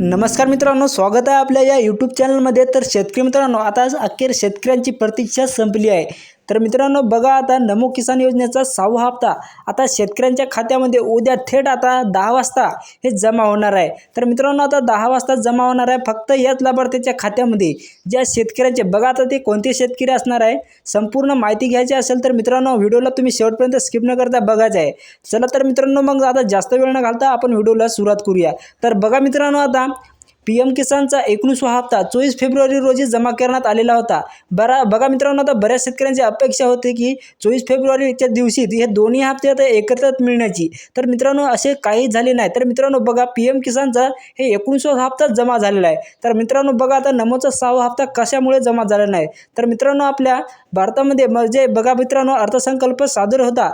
नमस्कार मित्रांनो स्वागत आहे आपल्या या यूट्यूब चॅनलमध्ये तर शेतकरी मित्रांनो आता अखेर शेतकऱ्यांची प्रतीक्षा संपली आहे. तर मित्रांनो बघा आता नमो किसान योजनेचा सहावा हप्ता. आता शेतकऱ्यांच्या खात्यामध्ये उद्या थेट आता दहा वाजता हे जमा होणार आहे. तर मित्रांनो आता दहा वाजता जमा होणार आहे फक्त याच लाभार्थ्याच्या खात्यामध्ये. ज्या शेतकऱ्यांचे बघा आता ते कोणते शेतकरी असणार आहे संपूर्ण माहिती घ्यायची असेल तर मित्रांनो व्हिडिओला तुम्ही शेवटपर्यंत स्किप न करता बघायचं आहे. चला तर मित्रांनो मग आता जास्त वेळ न घालता आपण व्हिडिओला सुरुवात करूया. तर बघा मित्रांनो आता पी एम किसानचा एकोणीसवा हप्ता चोवीस फेब्रुवारी रोजी जमा करण्यात आलेला होता. बरा बघा मित्रांनो आता बऱ्याच शेतकऱ्यांची अपेक्षा होती की चोवीस फेब्रुवारीच्या दिवशी हे दोन्ही हप्ते आता एकत्रित मिळण्याची. तर मित्रांनो असे काही झाले नाही. तर मित्रांनो बघा पी एम किसानचा हे एकोणीसवा हप्ता जमा झालेला आहे. तर मित्रांनो बघा आता नमोचा सहावा हप्ता कशामुळे जमा झाला नाही? तर मित्रांनो आपल्या भारतामध्ये म्हणजे बघा मित्रांनो अर्थसंकल्प सादर होता.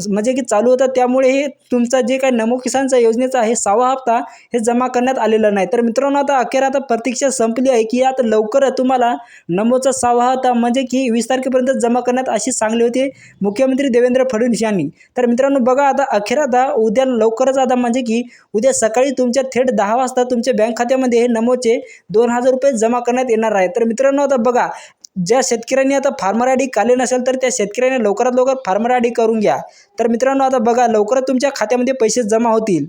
म्हणजे की चालू होता त्यामुळे हे तुमचा जे काही नमो किसानचा योजनेचा आहे सहावा हप्ता हे जमा करण्यात आलेला नाही. तर मित्रांनो आता अखेर आता प्रतीक्षा संपली आहे की आता लवकर तुम्हाला नमोचा सहावा हप्ता म्हणजे की वीस तारखेपर्यंत जमा करण्यात अशी सांगली होती मुख्यमंत्री देवेंद्र फडणवीस यांनी. तर मित्रांनो बघा आता अखेर आता उद्या लवकरच आता म्हणजे की उद्या सकाळी तुमच्या थेट दहा वाजता तुमच्या बँक खात्यामध्ये हे नमोचे दोन हजार रुपये जमा करण्यात येणार आहे. तर मित्रांनो आता बघा ज्या शेतकऱ्यांनी आता फार्मर आय डी काढले नसेल तर त्या शेतकऱ्याने लवकरात लवकर फार्मर आय डी करून घ्या. तर मित्रांनो आता बघा लवकरच तुमच्या खात्यामध्ये पैसे जमा होतील.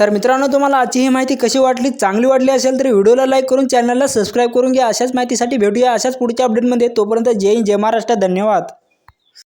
तर मित्रांनो तुम्हाला आजची ही माहिती कशी वाटली चांगली वाटली असेल तर व्हिडिओला लाईक करून चॅनलला सबस्क्राईब करून घ्या. अशाच माहितीसाठी भेटूया अशाच पुढच्या अपडेटमध्ये तोपर्यंत जय हिंद जय महाराष्ट्र. धन्यवाद.